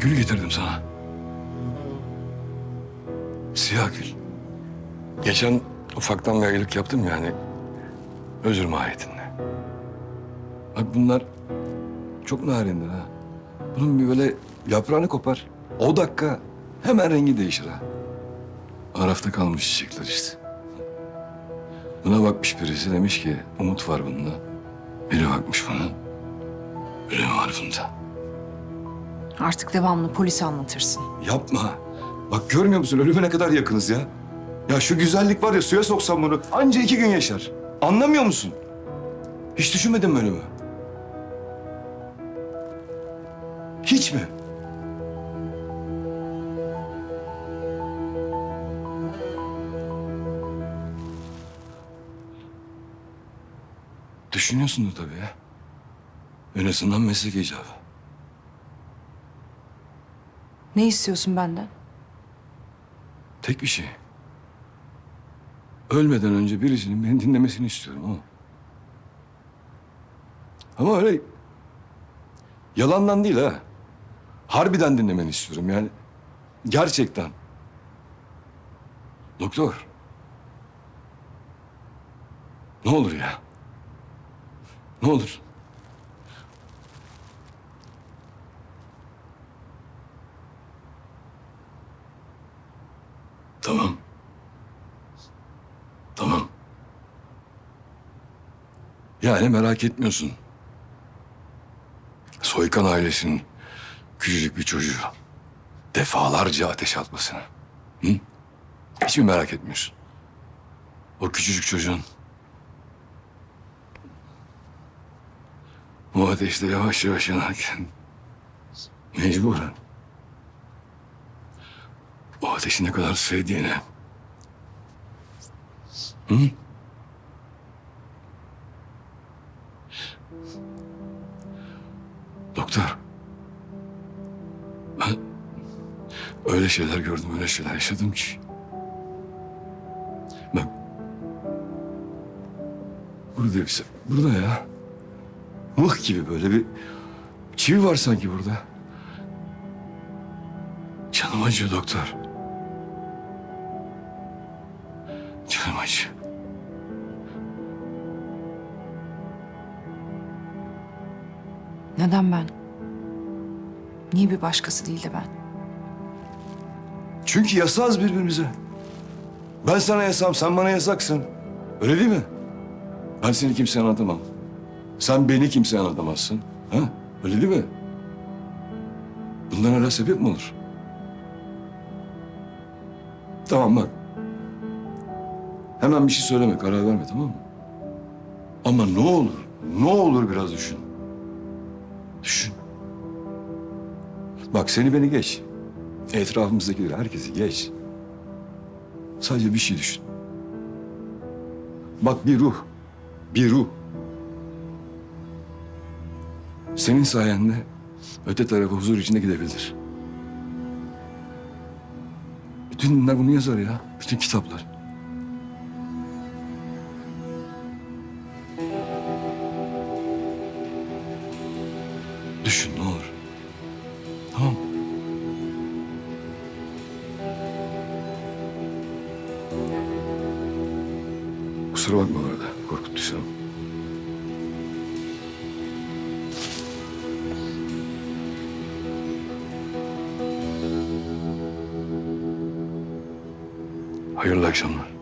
Gül getirdim sana. Siyah gül. Geçen ufaktan bir ayrılık yaptım yani. Özür mahiyetinde. Bak bunlar çok narindir ha. Bunun bir böyle yaprağını kopar. O dakika hemen rengi değişir ha. Arafta kalmış çiçekler işte. Buna bakmış birisi demiş ki umut var bunda. Biri bakmış bana. Ölüm var bunda. Artık devamlı polise anlatırsın. Yapma. Bak görmüyor musun ölüme ne kadar yakınız ya. Ya şu güzellik var ya suya soksam bunu anca iki gün yaşar. Anlamıyor musun? Hiç düşünmedin mi ölümü? Hiç mi? Düşünüyorsundur tabii ya. En azından meslek icabı. Ne istiyorsun benden? Tek bir şey. Ölmeden önce birisinin beni dinlemesini istiyorum ama. Ama öyle yalandan değil ha. Harbiden dinlemeni istiyorum yani. Gerçekten. Doktor. Ne olur ya. Ne olur. Tamam. Tamam. Yani merak etmiyorsun. Soykan ailesinin küçücük bir çocuğu defalarca ateş atmasını. Hı? Hiç mi merak etmiyorsun? O küçücük çocuğun o ateşte yavaş yavaş yanarken mecburen ateşi ne kadar sevdiğini. Hı? Doktor. Ben öyle şeyler gördüm, öyle şeyler yaşadım ki. Bak. Burada bir burada ya. Mıh gibi böyle bir çivi var sanki burada. Canım acıyor doktor. Acıyor. Neden ben? Niye bir başkası değil de ben? Çünkü yasağız birbirimize. Ben sana yasam, sen bana yasaksın. Öyle değil mi? Ben seni kimseye anlatamam. Sen beni kimseye anlatamazsın. Ha? Öyle değil mi? Bundan hala sebep mi olur? Tamam bak. Hemen bir şey söyleme, karar verme tamam mı? Ama ne olur, ne olur biraz düşün. Düşün. Bak seni beni geç. Etrafımızdakileri, herkesi geç. Sadece bir şey düşün. Bak bir ruh, bir ruh. Senin sayende öte tarafa huzur içinde gidebilir. Bütün dinler bunu yazar ya, bütün kitaplar. Kusura bakma bu arada. Korkuttuysam. Hayırlı akşamlar.